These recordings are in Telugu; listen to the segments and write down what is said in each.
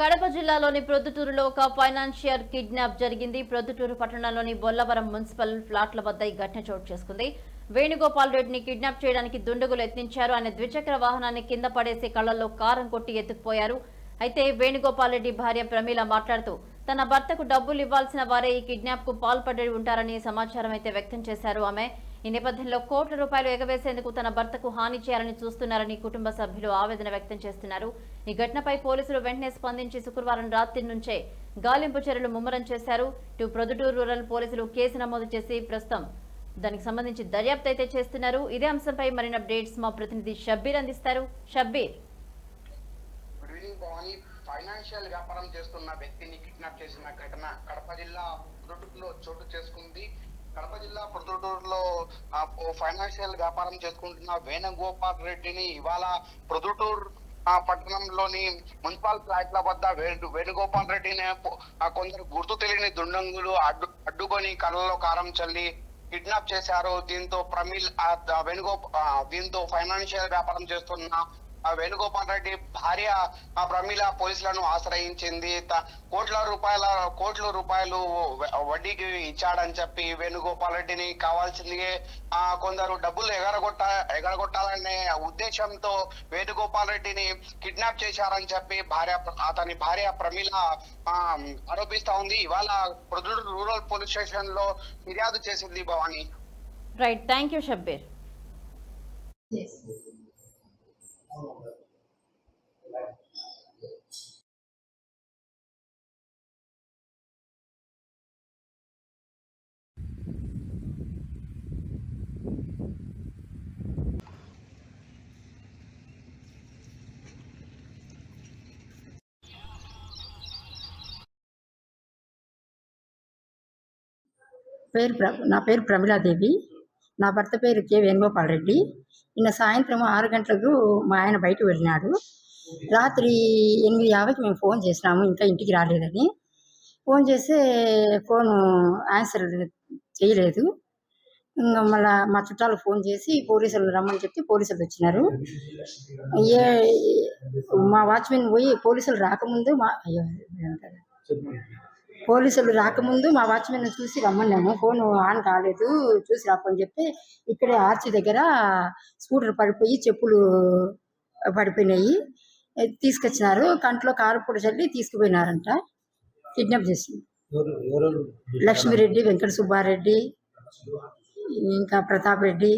కడప జిల్లాలోని ప్రొద్దుటూరులో ఒక ఫైనాన్షియర్ కిడ్నాప్ జరిగింది. ప్రొద్దుటూరు పట్టణంలోని బొల్లవరం మున్సిపల్ ఫ్లాట్ల వద్ద ఈ ఘటన చోటు చేసుకుంది. వేణుగోపాల్ రెడ్డిని కిడ్నాప్ చేయడానికి దుండగులు యత్నించారు. ఆయన ద్విచక్ర వాహనాన్ని కింద పడేసి కళ్ళలో కారం కొట్టి ఎత్తుకుపోయారు. అయితే వేణుగోపాల్ రెడ్డి భార్య ప్రమీల మాట్లాడుతూ తన భర్తకు డబ్బులు ఇవ్వాల్సిన వారే ఈ కిడ్నాప్కు పాల్పడి ఉంటారని సమాచారం అయితే వ్యక్తం చేశారు ఆమె. ఈ నేపథ్యంలో కోట్ల రూపాయలు ఎగవేసేందుకు తన భర్తకు హాని చేయాలని చూస్తున్నారని కుటుంబ సభ్యులు ఆవేదన వ్యక్తం చేస్తున్నారు. ఈ ఘటనపై పోలీసులు వెంటనే స్పందించి శుక్రవారం రాత్రి నుంచే గాలింపు చర్యలు ముమ్మరం చేశారు. ఇటు ప్రొద్దుటూరు రూరల్ పోలీసులు కేసు నమోదు చేసి ప్రస్తుతం దానికి సంబంధించి దర్యాప్తు అయితే చేస్తున్నారు. ఇదే అంశంపై మరిన్ని అప్డేట్స్ మా ప్రతినిధి షబ్బీర్ అందిస్తారు. షబ్బీర్. ఫైనాన్షియల్ వ్యాపారం చేస్తున్న వ్యక్తిని కిడ్నాప్ చేసిన ఘటన కడప జిల్లా చోటు చేసుకుంది. కడప జిల్లా ప్రొద్దుటూరులో ఫైనాన్షియల్ వ్యాపారం చేసుకుంటున్న వేణుగోపాల్ రెడ్డిని ఇవాళ ప్రొద్దుటూరు ఆ పట్టణంలోని మున్సిపల్ ఫ్లాట్ల వద్ద వేణు వేణుగోపాల్ రెడ్డిని కొందరు గుర్తు తెలియని దుండంగులు అడ్డు అడ్డుకొని కళ్ళలో కారం చల్లి కిడ్నాప్ చేశారు. దీంతో ప్రమిల్ వేణుగోపాల్ వేణుగోప దీంతో ఫైనాన్షియల్ వ్యాపారం చేస్తున్న వేణుగోపాల్ రెడ్డి భార్య ఆ ప్రమీల పోలీసులను ఆశ్రయించింది. కోట్ల రూపాయల కోట్ల రూపాయలు వడ్డీకి ఇచ్చాడని చెప్పి వేణుగోపాల్ రెడ్డిని కావాల్సింది ఆ కొందరు డబ్బులు ఎగరగొట్ట ఎగరగొట్టాలనే ఉద్దేశంతో వేణుగోపాల్ రెడ్డిని కిడ్నాప్ చేశారని చెప్పి భార్య అతని భార్య ప్రమీల ఆ, ఆరోపిస్తా ఉంది. ఇవాళ ప్రొద్దుటూరు రూరల్ పోలీస్ స్టేషన్లో ఫిర్యాదు చేసింది Bhavani. Right thank you Shabbir పేరు ప్ర నా పేరు ప్రమిళాదేవి నా భర్త పేరు కె వేణుగోపాల్ రెడ్డి. నిన్న సాయంత్రం ఆరు గంటలకు మా ఆయన బయటకు వెళ్ళినాడు. రాత్రి ఎనిమిది యాభైకి మేము ఫోన్ చేసినాము ఇంకా ఇంటికి రాలేదని. ఫోన్ చేస్తే ఫోన్ ఆన్సర్ చేయలేదు. ఇంకా మళ్ళా మా చుట్టాలకు ఫోన్ చేసి పోలీసులు రమ్మని చెప్పి పోలీసులు వచ్చినారు. ఏ మా వాచ్మెన్ పోయి పోలీసులు రాకముందు మా అయ్యో పోలీసులు రాకముందు మా వాచ్మెన్ చూసి రమ్మన్నాము ఫోన్ ఆన్ కాలేదు. చూసి రాపని చెప్పి ఇక్కడే ఆర్చి దగ్గర స్కూటర్ పడిపోయి చెప్పులు పడిపోయినాయి. తీసుకొచ్చినారు. కంట్లో కారు పొడి చల్లి తీసుకుపోయినారంట. కిడ్నాప్ చేసి ఎవరు ఎవరు? లక్ష్మిరెడ్డి వెంకట సుబ్బారెడ్డి ఇంకా ప్రతాప్ రెడ్డి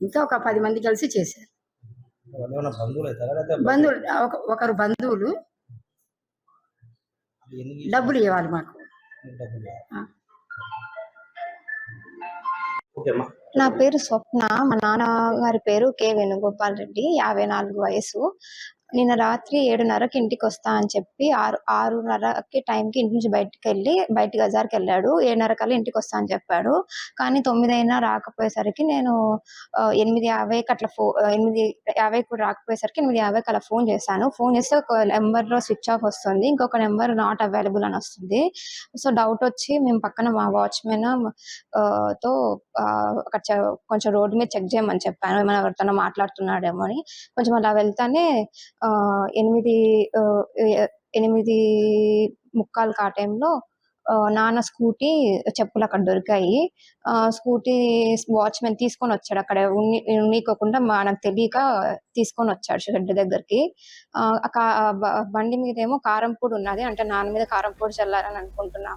ఇంకా ఒక పది మంది కలిసి చేశారు. బంధువులు ఒకరు బంధువులు. డబ్బులు ఇవ్వాలి మాకు. నా పేరు స్వప్న మా నాన్నగారి పేరు కె వేణుగోపాల్ రెడ్డి యాభై నాలుగు వయసు. నిన్న రాత్రి ఏడున్నరకి ఇంటికి వస్తా అని చెప్పి ఆరు ఆరున్నరకి టైంకి ఇంటి నుంచి బయటకు వెళ్ళి బయట గజార్కి వెళ్ళాడు ఏడున్నర కల్లా ఇంటికి వస్తా అని చెప్పాడు. కానీ తొమ్మిది అయినా రాకపోయేసరికి నేను ఎనిమిది యాభైకి అట్లా ఫో ఎనిమిది యాభైకి కూడా రాకపోయేసరికి ఎనిమిది యాభైకి అలా ఫోన్ చేశాను. ఫోన్ చేస్తే ఒక నెంబర్లో స్విచ్ ఆఫ్ వస్తుంది. ఇంకొక నెంబర్ నాట్ అవైలబుల్ అని వస్తుంది. సో డౌట్ వచ్చి మేము పక్కన మా వాచ్మెన్తో కొంచెం రోడ్డు మీద చెక్ చేయమని చెప్పాను. ఏమైనా ఎవరితోనో మాట్లాడుతున్నాడేమో అని. కొంచెం అలా వెళ్తానే ఎనిమిది ఆ, ఎనిమిది ముక్కాలు ఆ టైంలో నాన్న స్కూటీ చెప్పులు అక్కడ దొరికాయి. ఆ, స్కూటీ వాచ్మెన్ తీసుకొని వచ్చాడు. అక్కడ ఉన్ని ఉన్నీకోకుండా మనకు తెలియక తీసుకొని వచ్చాడు షెడ్ దగ్గరికి. బండి మీద ఏమో కారం పొడి ఉన్నది. అంటే నాన్న మీద కారం పొడి చల్లారని అనుకుంటున్నాము.